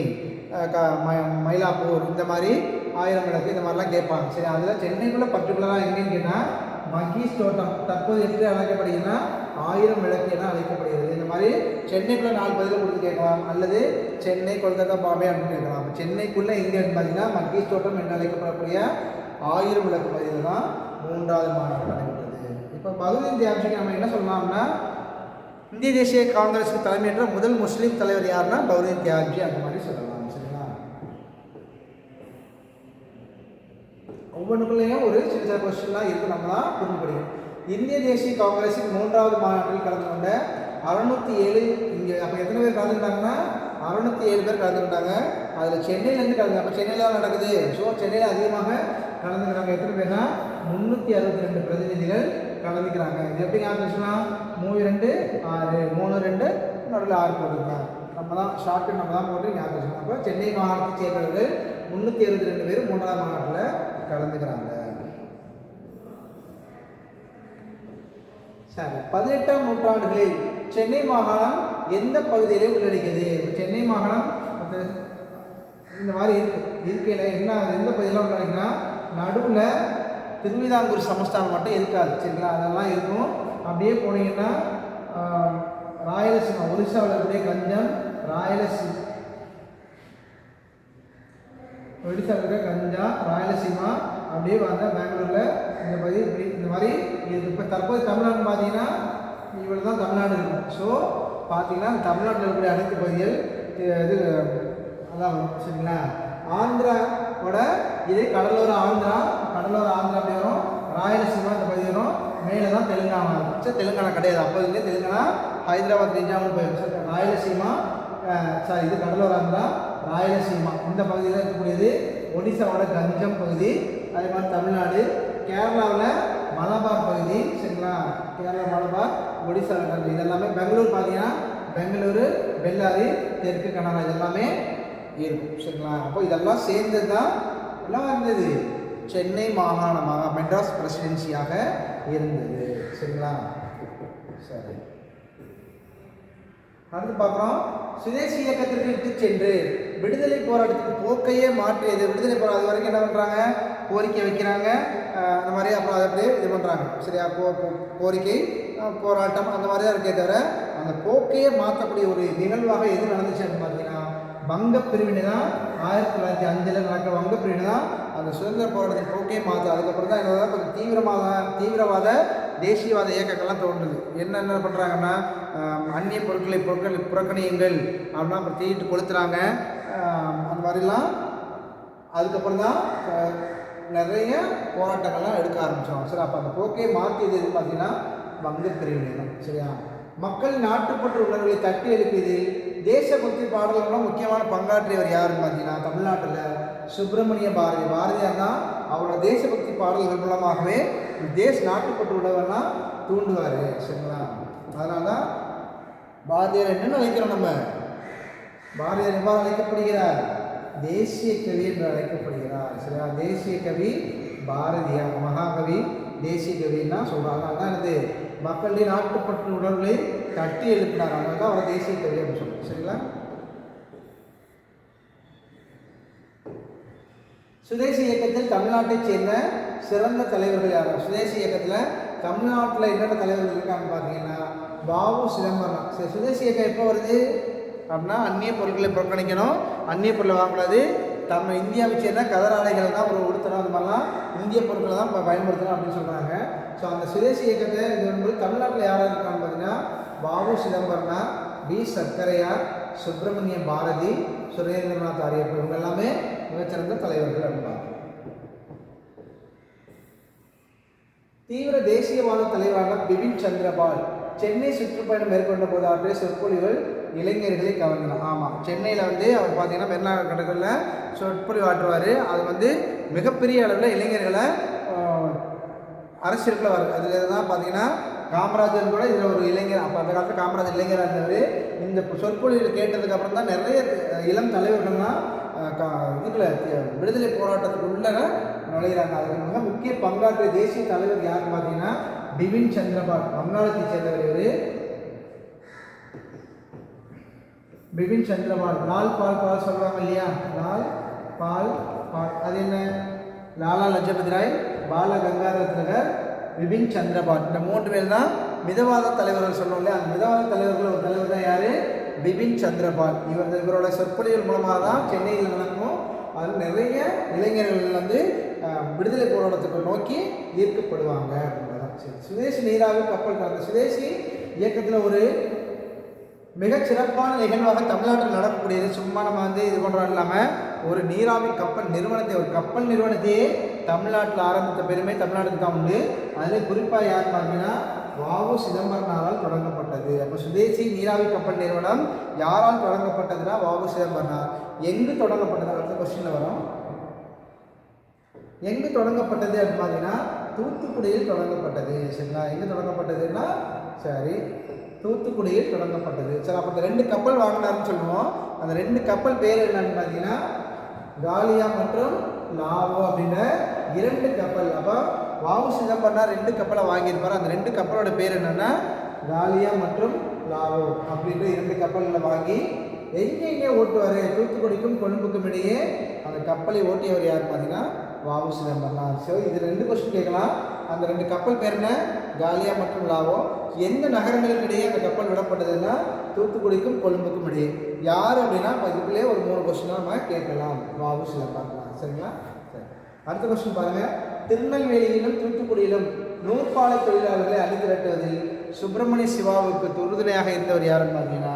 க ம- மயிலாப்பூர் இந்த மாதிரி ஆயிரம் விளக்கு இந்த மாதிரிலாம் கேட்பாங்க. சரி அதில் சென்னைக்குள்ளே பர்டிகுலராக எங்கேன்னு கேட்டால் மக்கீஸ் தோட்டம் தற்போது எப்படி அழைக்கப்படுகிறதுனா ஆயிரம் விளக்கு என அழைக்கப்படுகிறது. இந்த மாதிரி சென்னைக்குள்ளே நாலு பதில் கொடுத்து கேட்கலாம். அல்லது சென்னை கொல்கத்தா பாம்பே அப்படின்னு கேட்கலாம். அப்போ சென்னைக்குள்ளே எங்கேன்னு பார்த்தீங்கன்னா மகீஷ் தோட்டம் என்று அழைக்கப்படக்கூடிய ஆயிரம் விளக்கு பதிவு தான் மூன்றாவது மாநாடு நடைபெற்றது இப்போ பகுதியின் தியாப்ஜிக்கு நம்ம என்ன சொல்லலாம்னா இந்திய தேசிய காங்கிரஸுக்கு தலைமை என்ற முதல் முஸ்லீம் தலைவர் யாருன்னா பௌரின் தியாப்ஜி அந்த மாதிரி சொல்லலாம் சரிங்களா ஒவ்வொன்றுக்குள்ளேயும் ஒரு சின்ன சின்ன கொஸ்டின்லாம் இருக்கு நம்மளாம் புரிஞ்சு படிக்கணும் இந்திய தேசிய காங்கிரஸின் மூன்றாவது மாநாட்டில் கலந்து கொண்ட அறுநூத்தி ஏழு இங்கே அப்போ எத்தனை பேர் கலந்துக்கிட்டாங்கன்னா? அறுநூத்தி ஏழு பேர் கலந்துக்கிட்டாங்க. அதில் சென்னையிலேருந்து கலந்து அப்போ சென்னையில் தான் நடக்குது. ஸோ சென்னையில் அதிகமாக கலந்துக்கிறாங்க எத்தனை பேர்னா? முந்நூற்றி அறுபத்தி ரெண்டு பிரதிநிதிகள் கலந்துக்கிறாங்க. இது எப்படி ஆரம்பிச்சுன்னா மூணு ரெண்டு ஆறு. மூணு ரெண்டு நடுவில் ஆறு போட்டிருக்காங்க. நம்ம தான் ஷார்ட்டு நம்ம தான் போட்டு ஞாபகம் வச்சுக்கணும் அப்போ சென்னை மாகாணத்தை சேர்ந்தவர்கள் முந்நூற்றி அறுபத்தி ரெண்டு பேர் மூன்றாவது மாநாட்டில் கலந்துக்கிறாங்க. சரி பதினெட்டாம் நூற்றாண்டுகளில் சென்னை மாகாணம் எந்த பகுதியிலே உள்ளடக்கியது? சென்னை மாகாணம் இந்த மாதிரி இருக்கு இருக்கையில் என்ன எந்த பகுதியெல்லாம் உள்ளடக்கினா நடுவில் திருவிதாங்கூர் சமஸ்தானம் மட்டும் இருக்காது சரிங்களா? அதெல்லாம் இருக்கும். அப்படியே போனீங்கன்னா ராயலசீமா ஒரிசாவில் இருக்கக்கூடிய கஞ்சம் ராயலசீமா ஒடிசா கஞ்சா ராயலசீமா அப்படியே வந்த பெங்களூரில். இந்த பகுதி இப்படி இந்த மாதிரி இது இப்போ தற்போது தமிழ்நாடு பார்த்தீங்கன்னா இவ்வளோ தான் தமிழ்நாடு. இருக்கும் ஸோ பார்த்தீங்கன்னா தமிழ்நாட்டில் இருக்கக்கூடிய அனைத்து பகுதிகள் இது- அதான் வரும். சரிங்களா? ஆந்திராவோட இதே கடலோர ஆந்திரா கடலோர ஆந்திரா அப்படி வரும்? ராயலசீமா இந்த பகுதி வரும். மேலே தான் தெலுங்கானா சார் தெலுங்கானா கிடையாது. அப்போ இருந்தே தெலுங்கானா ஹைதராபாத் நிஜாமும் போயிடும் சார் ராயலசீமா சாரி இது கடலோர ஆந்திரா. ராயலசீமா. இந்த பகுதியில் இருக்கக்கூடியது ஒடிசாவோட கஞ்சம் பகுதி அதே மாதிரி தமிழ்நாடு கேரளாவில் மலபார் பகுதி சரிங்களா? கேரளா மலபார் ஒடிசாவில் கஞ்சம். இதெல்லாமே பெங்களூர் பார்த்தீங்கன்னா பெங்களூரு பெல்லாரி தெற்கு கனடா இதெல்லாமே இருக்கும் சரிங்களா? அப்போ இதெல்லாம் சேர்ந்தது தான் எல்லாம் இருந்தது. சென்னை மாகாணமாக மெட்ராஸ் பிரசிடென்சியாக இருந்தது சரிங்களா? சரி. அடுத்து பார்க்குறோம். சுதேசி இயக்கத்திற்கு இட்டு சென்று விடுதலை போராட்டத்துக்கு போக்கையே மாற்றியது. விடுதலை போராட்டம் அது வரைக்கும் என்ன பண்ணுறாங்க கோரிக்கை வைக்கிறாங்க. அந்த மாதிரி அப்புறம் அதை அப்படியே இது பண்ணுறாங்க சரியா? கோ கோரிக்கை போராட்டம் அந்த மாதிரி தான் இருக்கே தவிர அந்த போக்கையே மாற்றக்கூடிய ஒரு நிகழ்வாக எது நடந்துச்சு அப்படின்னு பார்த்தீங்கன்னா வங்க பிரிவினை தான் ஆயிரத்தி தொள்ளாயிரத்தி அஞ்சில் நடக்கிற வங்க பிரிவினை தான். அந்த சுதந்திர போராட்டத்தின் போக்கையே மாற்று. அதுக்கப்புறம் தான் என்னதான் கொஞ்சம் தீவிரமாக தீவிரவாத தேசியவாத இயக்கங்கள்லாம் தோன்றுது. என்னென்ன பண்ணுறாங்கன்னா அந்நிய பொருட்களை பொருட்கள் புறக்கணியுங்கள் அப்படின்னா அப்புறம் தீட்டு கொளுத்துறாங்க. அந்த மாதிரிலாம் அதுக்கப்புறம் தான் நிறைய போராட்டங்கள்லாம் எடுக்க ஆரம்பித்தோம் சரி அப்போ அந்த போக்கையை மாற்றியது எது பார்த்தீங்கன்னா வங்க பிரிவினை தான் சரியா? மக்கள் நாட்டுப்பற்று உணர்வுகளை தட்டி எழுப்பியதில் தேசபக்தி பாடல்கள்லாம் முக்கியமான பங்காற்றியவர் யாருன்னு பார்த்தீங்கன்னா தமிழ்நாட்டில் சுப்பிரமணிய பாரதி. பாரதியார் தான் அவரோட தேசபக்தி பாடல்கள் மூலமாகவே தேச நாட்டுப்பட்டு உணர்வெல்லாம் தூண்டுவார் சரிங்களா? அதனால தான் பாரதியார் என்னன்னு அழைக்கிறோம் நம்ம. பாரதியார் எவ்வாறு அழைக்கப்படுகிறார்? தேசிய கவி என்று அழைக்கப்படுகிறார் சரியா? தேசிய கவி பாரதியார் மகாகவி தேசிய கவின்னா சொல்கிறாங்க அதான் என்னது மக்களின் நாட்டுப்பட்டு உணர்வுகளை தட்டி எழுப்பினார். அதனால தான் அவர் தேசிய கவி அப்படின்னு சொல்லுவோம் சரிங்களா? சுதேசி இயக்கத்தில் தமிழ்நாட்டைச் சேர்ந்த சிறந்த தலைவர்கள் யாரும் சுதேசி இயக்கத்தில் தமிழ்நாட்டில் என்னென்ன தலைவர்கள் இருக்காங்கன்னு பார்த்தீங்கன்னா பாபு சிதம்பரம். சரி சுதேசி இயக்கம் எப்போ வருது? அப்படின்னா அந்நிய பொருட்களை புறக்கணிக்கணும். அந்நிய பொருளை வாங்கக்கூடாது. நம்ம இந்தியாவை சேர்ந்த கதர் ஆடைகள் தான் ஒரு உடுத்தணும். அது மாதிரிலாம் இந்திய பொருட்களை தான் இப்போ பயன்படுத்தணும் அப்படின்னு சொல்கிறாங்க ஸோ அந்த சுதேசி இயக்கத்தை இது வந்து தமிழ்நாட்டில் யாராக இருக்காங்க பார்த்தீங்கன்னா பாபு சிதம்பரம்னா பி சர்க்கரையார் சுப்பிரமணிய பாரதி சுரேந்திரநாத் ஆரியப்பர் இவங்க எல்லாமே மிகச்சிறந்த தலைவர்கள் என்பார் தீவிர தேசியவாத தலைவரான பிபின் சந்திரபால் சென்னை சுற்றுப்பயணம் மேற்கொண்ட போது அவருடைய சொற்பொழிவுகள் இளைஞர்களை கவர்ந்தன. ஆமாம் சென்னையில் வந்து அவர் பார்த்தீங்கன்னா மெரினா கடற்கரில் சொற்பொழிவு ஆற்றுவார். அது வந்து மிகப்பெரிய அளவில் இளைஞர்களை ஆஹ், அரசியலுக்குள்ள வர அதில் தான் பார்த்தீங்கன்னா காமராஜர் கூட இதில் ஒரு இளைஞர் அப்போ அந்த காலத்தில் காமராஜர் இளைஞராக இருந்தவர். இந்த சொற்பொழிவு கேட்டதுக்கு அப்புறம் தான் நிறைய இளம் தலைவர்கள்லாம் இதில் விடுதலை போராட்டத்துக்குள்ள நுழைகிறாங்க அதுக்கு மிக முக்கிய பங்காற்றிய தேசிய தலைவர் யாருன்னு பார்த்தீங்கன்னா பிபின் சந்திரபால் வங்காளத்தை சேர்ந்தவர் இவர். பிபின் சந்திரபால் லால் பால் பால் சொல்கிறாங்க இல்லையா? லால் பால் பால். அது என்ன? லாலா லஜபதி ராய் பால கங்காதர திலகர் பிபின் சந்திரபால் இந்த மூன்று பேர் தான் மிதவாத தலைவர்கள் சொன்னோம் இல்லையா? அந்த மிதவாத தலைவர்கள் ஒரு தலைவர் தான் யார்? பிபின் சந்திரபால். இவர் இவரோட சொற்பொழிகள் மூலமாக தான் சென்னையில் நடக்கும். அதில் நிறைய இளைஞர்கள் வந்து விடுதலை போராட்டத்துக்கு நோக்கி ஈர்க்கப்படுவாங்க அப்படின்றதான் சரி. சுதேசி நீராவி கப்பல் கலந்த சுதேசி இயக்கத்தில் ஒரு மிக சிறப்பான நிகழ்வாக தமிழ்நாட்டில் நடக்கக்கூடியது. சும்மா நம்ம வந்து இது பண்ணுறோம் இல்லாமல் ஒரு நீராவி கப்பல் நிறுவனத்தை ஒரு கப்பல் நிறுவனத்தையே தமிழ்நாட்டில் ஆரம்பித்த பெருமை தமிழ்நாட்டுக்கு தான் உண்டு. அதில் குறிப்பாக யார் பார்த்தீங்கன்னா வாவு சிதம்பரனாரால் தொடங்கப்பட்டது. அப்போ சுதேசி நீராவி கப்பல் நிறுவனம் யாரால் தொடங்கப்பட்டதுன்னா வாவு சிதம்பரனார். எங்கு தொடங்கப்பட்டது? அடுத்த கொஸ்டினில் வரும். எங்கு தொடங்கப்பட்டது அப்படின்னு பார்த்தீங்கன்னா தூத்துக்குடியில் தொடங்கப்பட்டது. சரிங்களா? எங்கே தொடங்கப்பட்டதுன்னா சரி தூத்துக்குடியில் தொடங்கப்பட்டது. சரி அப்போ அந்த ரெண்டு கப்பல் வாங்கினாருன்னு சொல்லுவோம். அந்த ரெண்டு கப்பல் பேர் என்னன்னு பார்த்தீங்கன்னா காலியா மற்றும் லாவோ அப்படின்ற இரண்டு கப்பல். அப்போ வாவு சிதம்பரனா ரெண்டு கப்பலை வாங்கியிருப்பார். அந்த ரெண்டு கப்பலோட பேர் என்னன்னா காலியா மற்றும் லாவோ அப்படின்ற இரண்டு கப்பல்களை வாங்கி எங்கெங்கே ஓட்டுவார்? தூத்துக்குடிக்கும் கொழும்புக்கும் இடையே அந்த கப்பலை ஓட்டியவர் யார் பார்த்தீங்கன்னா வாவு சிதம்பரனார் ஸோ இது ரெண்டு கொஸ்டின் கேட்கலாம். அந்த ரெண்டு கப்பல் பேர் என்ன? காலியா மற்றும் லாவோ. எந்த நகரங்களுக்கு இடையே அந்த கப்பல் விடப்பட்டதுன்னா தூத்துக்குடிக்கும் கொழும்புக்கும் இடையே. யார் அப்படின்னா இதுக்குள்ளேயே இதுக்குள்ளே ஒரு மூணு கொஸ்டின் நம்ம கேட்கலாம். வாவு சிதம்பரனார் சரிங்களா? சரி. அடுத்த கொஸ்டின் பாருங்கள் திருநெல்வேலியிலும் தூத்துக்குடியிலும் நூற்பாலை தொழிலாளர்களை அணிதிரட்டுவதில் சுப்பிரமணிய சிவாவுக்கு உறுதுணையாக இருந்தவர் யாருன்னு பார்த்தீங்கன்னா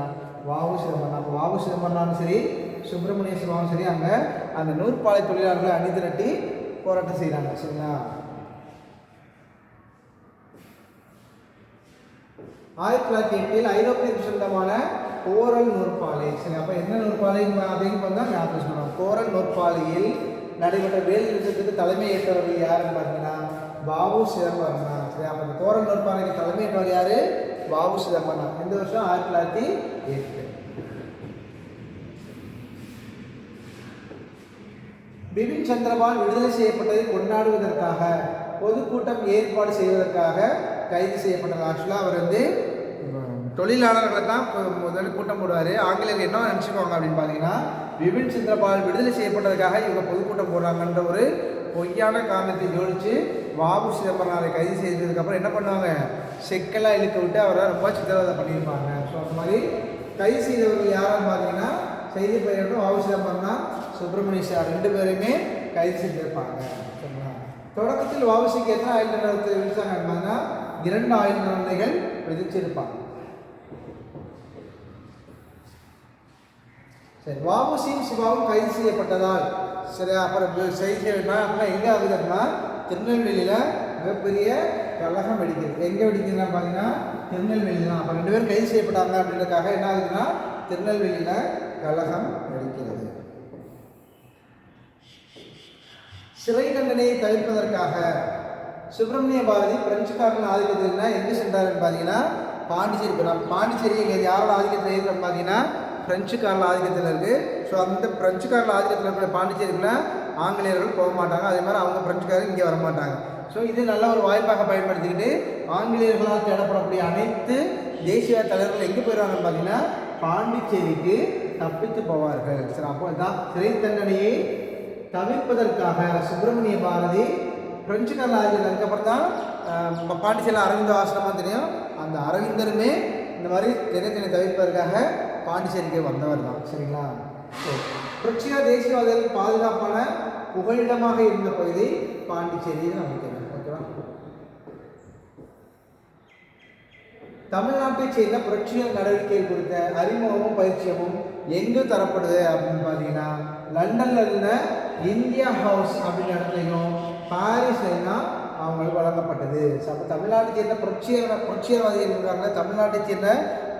வாவு சிதம்பரம். அப்போ வாவு சிதம்பரனாலும் சரி சுப்பிரமணிய சிவாவும் சரி அங்கே அந்த நூற்பாலை தொழிலாளர்களை அணிதிரட்டி போராட்டம் செய்கிறாங்க சரிங்களா? ஆயிரத்தி தொள்ளாயிரத்தி எட்டில் ஐரோப்பியருக்கு சொந்தமான கோரல் நூற்பாலை. சரி அப்போ என்ன நூற்பாலை அப்படின்னு பார்த்தா ஞாபகம் சொல்லணும் கோரல் நூற்பாலையில் நடைபெற்ற வேல் யுத்தத்துக்கு தலைமை ஏற்றவர்கள் யாருன்னு பார்த்தீங்கன்னா பாபு சிதம்பரம் தான். சரி அப்போ இந்த கோரல் நூற்பாலைக்கு தலைமை ஏற்றவர் யாரு? பாபு சிதம்பரம் எந்த வருஷம்? ஆயிரத்தி தொள்ளாயிரத்தி எட்டு. பிபின் சந்திரபால் விடுதலை செய்யப்பட்டதை கொண்டாடுவதற்காக பொதுக்கூட்டம் ஏற்பாடு செய்வதற்காக கைது செய்யப்பட்டார் ஆக்சுவலாக அவர் வந்து தொழிலாளர்களை தான் முதல் கூட்டம் போடுவார். ஆங்கிலேயர் என்ன நினச்சிக்குவாங்க அப்படின்னு பார்த்தீங்கன்னா விபின் சந்திரபால் விடுதலை செய்யப்பட்டதுக்காக இவங்க பொதுக்கூட்டம் போடுறாங்கன்ற ஒரு பொய்யான காரணத்தை ஜோடிச்சு வாபு சிதம்பரனாரை கைது செய்ததுக்கப்புறம் என்ன பண்ணுவாங்க? செக்கெல்லாம் இழுக்க விட்டு அவரை ரொம்ப சித்திரவதை பண்ணியிருப்பாங்க. ஸோ அந்த மாதிரி கைது செய்தவர்கள் யாரும் பார்த்தீங்கன்னா செய்தி பயிரிடும் வாபு சிதம்பரம் தான். சுப்பிரமணிய சார் ரெண்டு பேருமே கைது செஞ்சிருப்பாங்க. தொடக்கத்தில் வாபசிக்கு எத்தனை ஆயுள் நிறுவனத்தை விதிச்சாங்க இரண்டு ஆயுள் தண்டனைகள் விதிச்சிருப்பாங்க. சரி வாபசியும் சிவாவும் கைது செய்யப்பட்டதால் சரி அப்புறம் இப்ப செய்தி அப்புறம் எங்கே ஆகுது அப்படின்னா திருநெல்வேலியில் மிகப்பெரிய கழகம் வெடிக்கிறது. எங்கே வெடிக்கிறதுனா பார்த்தீங்கன்னா திருநெல்வேலி தான் அப்போ ரெண்டு பேரும் கைது செய்யப்பட்டாங்க அப்படின்றதுக்காக என்ன ஆகுதுன்னா திருநெல்வேலியில் கலகம் வெடிக்கிறது. சிறை தண்டனையை தவிர்ப்பதற்காக சுப்பிரமணிய பாரதி பிரெஞ்சுக்காரன் ஆதிக்கத்தில் எங்கே சென்றாருன்னு பார்த்தீங்கன்னா பாண்டிச்சேரி போனார். பாண்டிச்சேரி இங்கே யாரோட ஆதிக்கத்தில் இருக்குன்னு பார்த்தீங்கன்னா பிரெஞ்சுக்காரன் ஆதிக்கத்தில் இருக்குது ஸோ அந்த பிரெஞ்சுக்காரன் ஆதிக்கத்தில் இருக்கிற பாண்டிச்சேரிக்குள்ளே ஆங்கிலேயர்கள் போக மாட்டாங்க. அதே மாதிரி அவங்க பிரெஞ்சுக்காரர் இங்கே வர மாட்டாங்க. ஸோ இது நல்ல ஒரு வாய்ப்பாக பயன்படுத்திக்கிட்டு ஆங்கிலேயர்களால் தேடப்படக்கூடிய அனைத்து தேசிய தலைவர்கள் எங்கே போயிடுவாங்கன்னு பார்த்தீங்கன்னா பாண்டிச்சேரிக்கு தப்பித்து போவார்கள். சரி அப்போ தான் சிறை தண்டனையை தவிர்ப்பதற்காக சுப்பிரமணிய பாரதி பிரெஞ்சுக்காரன் ஆதிக்கத்தில் அதுக்கப்புறம் தான் பாண்டிச்சேரியில் அரவிந்த ஆசிரமம் தெரியும். அந்த அரவிந்தருமே இந்த மாதிரி தினத்தினை தவிர்ப்பதற்காக பாண்டிச்சேரிக்கு வந்தவர் தான் சரிங்களா சரி. புரட்சியா தேசியவாதிகள் பாதுகாப்பான புகலிடமாக இருந்த பகுதி பாண்டிச்சேரியில் அமைக்கிறது ஓகேவா தமிழ்நாட்டைச் சேர்ந்த புரட்சியல் நடவடிக்கை குறித்த அறிமுகமும் பயிற்சியமும் எங்கு தரப்படுது அப்படின்னு பார்த்தீங்கன்னா லண்டனில் இருந்த இந்தியா ஹவுஸ் அப்படின்ற இடத்துலையும் பாரிஸ்லையும் தான் அவங்களுக்கு வழங்கப்பட்டது ஸோ அப்போ தமிழ்நாட்டை சேர்ந்த புரட்சியர் புரட்சியவாதிகள் இருக்காங்க தமிழ்நாட்டை சேர்ந்த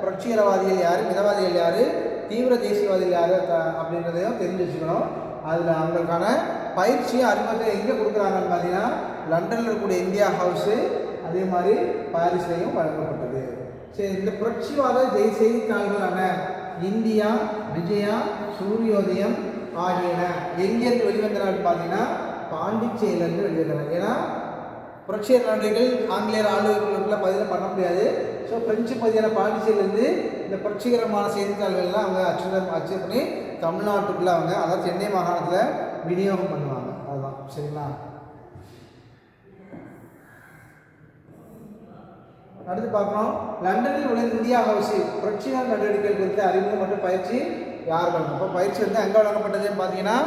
புரட்சியரவாதிகள் யார்? மிதவாதிகள் யார்? தீவிர தேசியவாதிகள் யார்? த- அப்படின்றதையும் தெரிஞ்சு வச்சுக்கணும். அதில் அவங்களுக்கான பயிற்சியும் அறிமுகத்தை எங்கே கொடுக்குறாங்கன்னு பார்த்தீங்கன்னா லண்டனில் இருக்கக்கூடிய இந்தியா ஹவுஸு அதே மாதிரி பாரிஸ்லையும் வழங்கப்பட்டது. சரி இந்த புரட்சிவாத ஜெய் செய்தித்தாள்களான இந்தியா விஜயா சூரியோதயம் ஆகியன எங்கேருந்து வெளிவந்தனான்னு பார்த்தீங்கன்னா பாண்டிச்சேரியிலேருந்து வெளிவந்தன. ஏன்னா புரட்சியர் நடவடிக்கைகள் ஆங்கிலேயர் ஆளுநர்களுக்குள்ள பதிவு பண்ண முடியாது. ஸோ பிரெஞ்சு பகுதியான பாண்டிச்சேரியிலேருந்து இந்த புரட்சிகரமான செய்தித்தாள்கள்லாம் அவங்க அச்சு அச்சு பண்ணி தமிழ்நாட்டுக்குள்ளே அவங்க அதாவது சென்னை மாகாணத்தில் விநியோகம் பண்ணுவாங்க. அதுதான். சரிங்களா? அடுத்து பார்க்குறோம் லண்டனில் உள்ள இந்தியா ஹவுஸ் புரட்சிகர நடவடிக்கைகள் குறித்த அறிமுகம் மற்றும் பயிற்சி யார் வழங்கும்? இப்போ பயிற்சி வந்து எங்கே வழங்கப்பட்டதுன்னு பார்த்தீங்கன்னா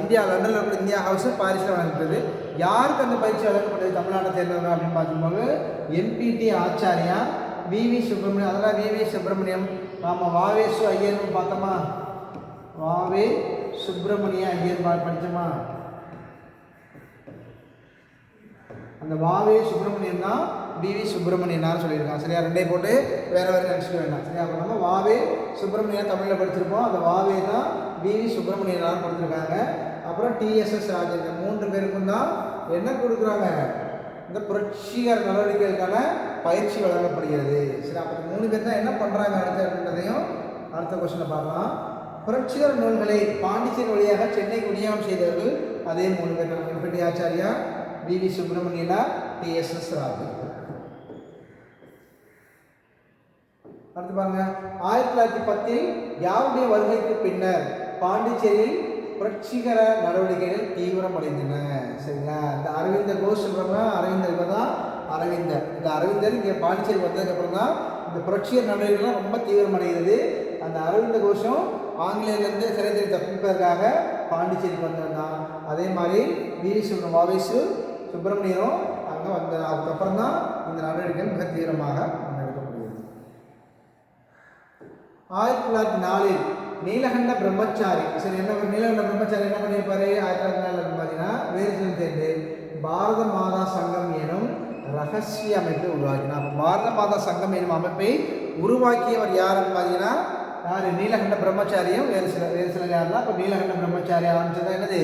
இந்தியா லண்டனில் உள்ள இந்தியா ஹவுஸ் பாரிஸில் வழங்கப்பட்டது. யாருக்கு அந்த பயிற்சி வழங்கப்பட்டது? தமிழ்நாட்டை சேர்ந்தவங்க அப்படின்னு பார்க்கும்போது என்பிடி ஆச்சாரியா விவி சுப்பிரமணியம் அதெல்லாம் விவி சுப்பிரமணியம் நாம் வாவேசு ஐயர்னு பார்த்தோமா? வாவே சுப்பிரமணிய ஐயர் படித்தோமா படிச்சோமா? அந்த வாவே சுப்பிரமணியம் தான் பிவி சுப்பிரமணியனார் சொல்லியிருக்கான் சரியா? ரெண்டே போட்டு வேற வேற நினச்சிக்க வேண்டாம். சரியா? அப்போ நம்ம வாவே சுப்பிரமணியன் தமிழில் படிச்சிருப்போம். அந்த வாவே தான் பிவி சுப்பிரமணியனார் கொடுத்துருக்காங்க. அப்புறம் டிஎஸ்எஸ் ராஜன். இந்த மூன்று பேருக்கும் தான் என்ன கொடுக்குறாங்க? இந்த புரட்சிகர நடவடிக்கைகளுக்கான பயிற்சி வழங்கப்படுகிறது. சரி அப்போ மூணு பேர் தான் என்ன பண்ணுறாங்க அடுத்து அப்படின்றதையும் அடுத்த கொஸ்டினில் பார்க்கலாம். புரட்சிகர நூல்களை பாண்டிச்சேரி வழியாக சென்னைக்கு விநியோகம் செய்தவர்கள் அதே மூணு பேர் தான். வெங்கடி ஆச்சாரியா வி வி சுப்பிரமணியனா டிஎஸ்எஸ் ராஜு. அடுத்து பாருங்க. ஆயிரத்தி தொள்ளாயிரத்தி பத்தில் யாருடைய வருகைக்கு பின்னர் பாண்டிச்சேரியில் புரட்சிகர நடவடிக்கைகள் தீவிரமடைந்தன? சரிங்களா? இந்த அரவிந்த கோஷ் சொல்கிறோம்னா அரவிந்தர் தான் அரவிந்தர் இந்த அரவிந்தர் இங்கே பாண்டிச்சேரி வந்ததுக்கப்புறம் தான் இந்த புரட்சிகர நடவடிக்கைகள்லாம் ரொம்ப தீவிரமடைகிறது. அந்த அரவிந்த கோஷம் ஆங்கிலேயர்லேருந்து சிறைத்திரை தப்பிப்பதற்காக பாண்டிச்சேரிக்கு வந்திருந்தான் அதே மாதிரி வீரி சுப்ரம் வாவேசு சுப்பிரமணியரும் அங்கே வந்த அதுக்கப்புறம் தான் இந்த நடவடிக்கைகள் மிக தீவிரமாக முன்னெடுக்கப்படுகிறது. ஆயிரத்தி தொள்ளாயிரத்தி நாலில் நீலகண்ட பிரம்மச்சாரி சரி என்ன பண்ண- நீலகண்ட பிரம்மச்சாரி என்ன பண்ணியிருப்பாரு? ஆயிரத்தி தொள்ளாயிரத்தி நாலில் பார்த்தீங்கன்னா வேறு சில சேர்ந்து பாரத மாதா சங்கம் எனும் ரகசிய அமைப்பை உருவாக்கினார் பாரத மாதா சங்கம் எனும் அமைப்பை உருவாக்கியவர் யாருன்னு பார்த்தீங்கன்னா யார்? நீலகண்ட பிரம்மச்சாரியும் வேறு சில வேறு சில யாருன்னா இப்போ நீலகண்ட பிரம்மச்சாரி ஆரம்பிச்சது என்னது?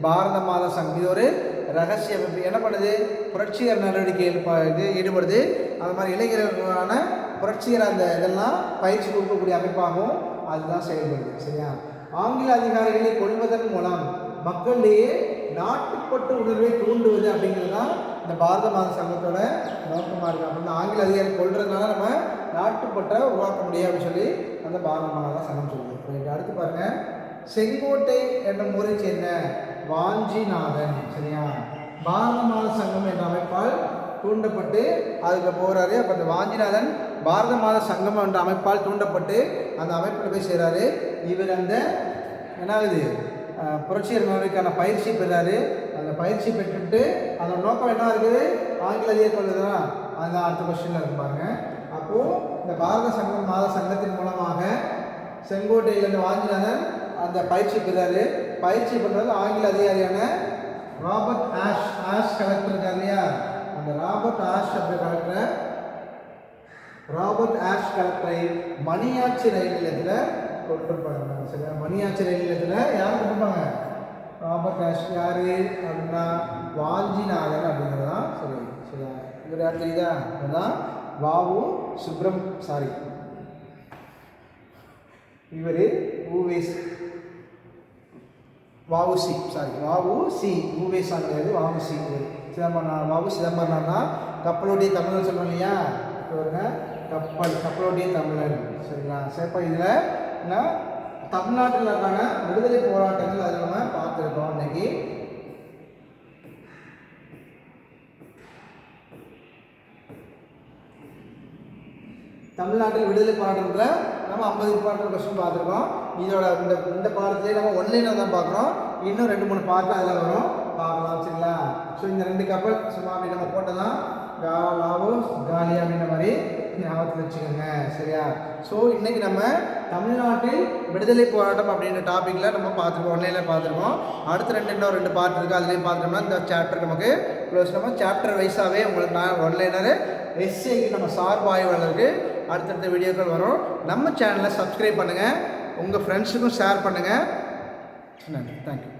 பாரத மாதா சங்கம். இது ஒரு ரகசிய அமைப்பு. என்ன பண்ணுது? புரட்சிகர நடவடிக்கையில் இது ஈடுபடுது. அது மாதிரி இளைஞர்களுக்கான புரட்சிகர அந்த இதெல்லாம் பயிற்சி கொடுக்கக்கூடிய அமைப்பாகவும் அதுதான் செயல்படுது. சரியா? ஆங்கில அதிகாரிகளை கொள்வதன் மூலம் மக்களிடையே நாட்டுப்பட்டு உணர்வை தூண்டுவது அப்படிங்கிறது தான் இந்த பாரத மாத சங்கத்தோட நோக்கமாக இருக்குது அப்படின்னு ஆங்கில அதிகாரி கொள்றதுனால நம்ம நாட்டுப்பற்றை உருவாக்க முடியும் அப்படின்னு சொல்லி அந்த பாரத மாத சங்கம் சொல்லுது. ரைட் அடுத்து பாருங்க. செங்கோட்டை என்ற ஊரை சேர்ந்த வாஞ்சிநாதன். சரியா? பாரத மாத சங்கம் என்ற அமைப்பால் தூண்டப்பட்டு அதுக்கு போகிறாரு அப்போ அந்த வாஞ்சிநாதன் பாரத மாத சங்கம் என்ற அமைப்பால் தூண்டப்பட்டு அந்த அமைப்பில் போய் செய்கிறாரு இவர் அந்த என்ன ஆகுது? புரட்சியர் நடவடிக்கைக்கான பயிற்சி பெறாரு. அந்த பயிற்சி பெற்றுட்டு அதோட நோக்கம் என்ன இருக்குது? ஆங்கில அதிகாரி கொள்ளுதான் அந்த அடுத்த கொஸ்டினில் இருப்பாங்க அப்போது இந்த பாரத சங்கம் மாத சங்கத்தின் மூலமாக செங்கோட்டையிலேருந்து வாஞ்சிநாதன் அந்த பயிற்சி பெறாரு. பயிற்சி பண்ணுறது ஆங்கில அதிகாரியான ராபர்ட் ஆஷ் ஆஷ் கலெக்டர் இருக்கார் இல்லையா? அந்த ராபர்ட் ஆஷ் அப்படி கலெக்டரை ராபர்ட் ஆஷ் கலெக்டரை மணியாச்சி ரயில் நிலையத்தில் கொடுத்துருப்பாங்க சரியா மணியாச்சி இல்லத்தில் யார் கொண்டிருப்பாங்க ராபர்ட் கேஷ் யார்? அப்படின்னா வாஞ்சிநாதன் அப்படிங்கிறது தான் சரி சரியா இவர் யார் தெரியுதா? அதுதான் வாவு சுப்ரம் சாரி இவர் ஊவேஸ். வாவுசி சாரி வாவு சி. ஊவேசா கிடையாது வாவு சி. சிதம்பரம் வாவு சிதம்பரம் தான் கப்பலோடைய தமிழன் சொல்கிறோம் இல்லையா? பாருங்க. கப்பல் கப்பலோடைய தமிழன். சரிங்களா? சேப்பா இதில் என்ன? தமிழ்நாட்டில் விடுதலை போராட்டங்கள் அதில் நம்ம பார்த்துருக்கோம் இன்னைக்கு. தமிழ்நாட்டில் விடுதலை போராட்டத்தில் நம்ம ஐம்பது இம்பார்ட்டன்ட் கொஸ்டின் பார்த்துருக்கோம். இதோட இந்த இந்த பாடத்துலேயே நம்ம ஒன்லைனில் தான் பார்க்குறோம். இன்னும் ரெண்டு மூணு பாட்டு அதில் வரும். பார்க்கலாம் சரிங்களா? ஸோ இந்த ரெண்டு கப்பல் சும்மா அப்படி நம்ம போட்டதான். கா காலி அப்படின்ற மாதிரி ஞாபகத்தில் வச்சுக்கோங்க சரியா? ஸோ இன்றைக்கி நம்ம தமிழ்நாட்டில் விடுதலை போராட்டம் அப்படின்ற டாப்பிக்கில் நம்ம பார்த்துருக்கோம். ஒன்லைனில் பார்த்துருக்கோம். அடுத்த ரெண்டு இன்னும் ரெண்டு பார்ட் இருக்குது அதுலேயும் பார்த்துட்டோம்னா இந்த சாப்டர் நமக்கு க்ளோஸ் நம்ம சாப்டர் வைஸாகவே உங்களுக்கு நான் ஒன்லைனர் எஸ்ஏக்கு நம்ம சார்பாய்வாளருக்கு அடுத்தடுத்த வீடியோக்கள் வரும். நம்ம சேனலை சப்ஸ்கிரைப் பண்ணுங்கள் உங்கள் ஃப்ரெண்ட்ஸுக்கும் ஷேர் பண்ணுங்கள் நன்றி. தேங்க்யூ